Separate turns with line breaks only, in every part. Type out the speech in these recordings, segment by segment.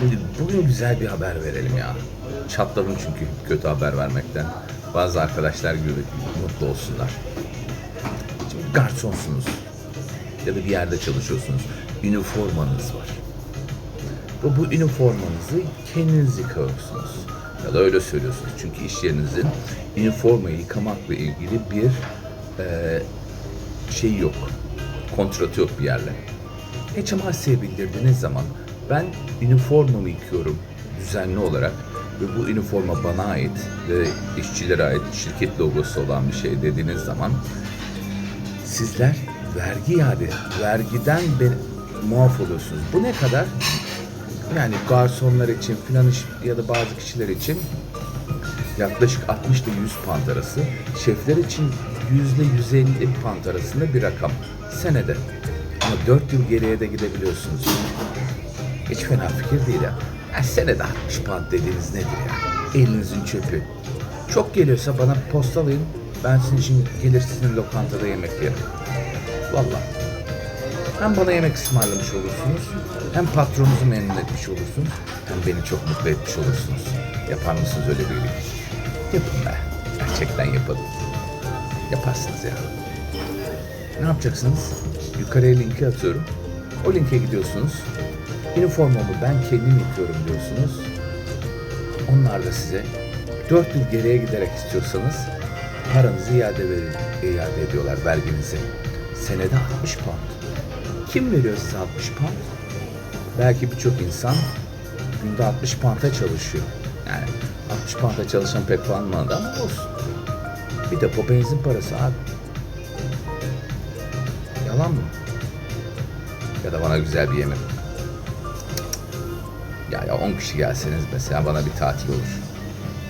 Şimdi bugün güzel bir haber verelim ya. Çatladım çünkü kötü haber vermekten. Bazı arkadaşlar gibi mutlu olsunlar. Şimdi garsonsunuz. Ya da bir yerde çalışıyorsunuz. Üniformanız var. Ve bu üniformanızı kendiniz yıkıyorsunuz. Ya da öyle söylüyorsunuz. Çünkü iş yerinizin üniformayı yıkamakla ilgili bir eee şey yok. Kontratı yok bir yerle. HMRC'ye bildirdiğiniz zaman ben üniformamı yıkıyorum düzenli olarak ve bu üniforma bana ait ve işçilere ait şirket logosu olan bir şey dediğiniz zaman sizler vergi iade, vergiden ben, muaf oluyorsunuz. Bu ne kadar? Yani garsonlar için filan ya da bazı kişiler için yaklaşık 60 ile 100 pound arası. Şefler için 100 ile 150 pound arasında bir rakam senede. Ama 4 yıl geriye de gidebiliyorsunuz. Hiç fena fikir değil ya. ya senede 60 pound dediğiniz nedir ya? Elinizin çöpü. Çok geliyorsa bana postalayın. Ben sizin için gelir sizin lokantada yemek yerim. Vallahi. Hem bana yemek ısmarlamış olursunuz, hem patronunuzu memnun etmiş olursunuz, hem beni çok mutlu etmiş olursunuz. Yapar mısınız öyle bir iyilik? Yapın be. Gerçekten yapın. Yaparsınız ya. Ne yapacaksınız? Yukarıya linki atıyorum. O linke gidiyorsunuz. Üniformamı ben kendim yıkıyorum diyorsunuz. Onlar da size 4 yıl geriye giderek istiyorsanız paranızı iade, verin, iade ediyorlar verginizi. Senede 60 pound. Kim veriyor size 60 pound? Belki birçok insan günde 60 pound'a çalışıyor. Yani 60 pound'a çalışan pek kalmadı ama olsun. Bir depo benzin parası abi. Yalan mı? Ya da bana güzel bir yemek. Ya ya 10 kişi gelseniz mesela bana bir tatil olur.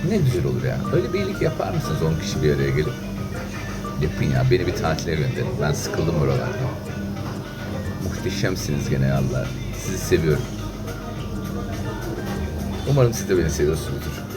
Ne güzel olur ya. Öyle bir iyilik yapar mısınız 10 kişi bir araya gelip? Yapın ya. Beni bir tatile gönderin. Ben sıkıldım oralarda. Muhteşemsiniz gene Allah. Sizi seviyorum. Umarım siz de beni seviyorsunuzdur.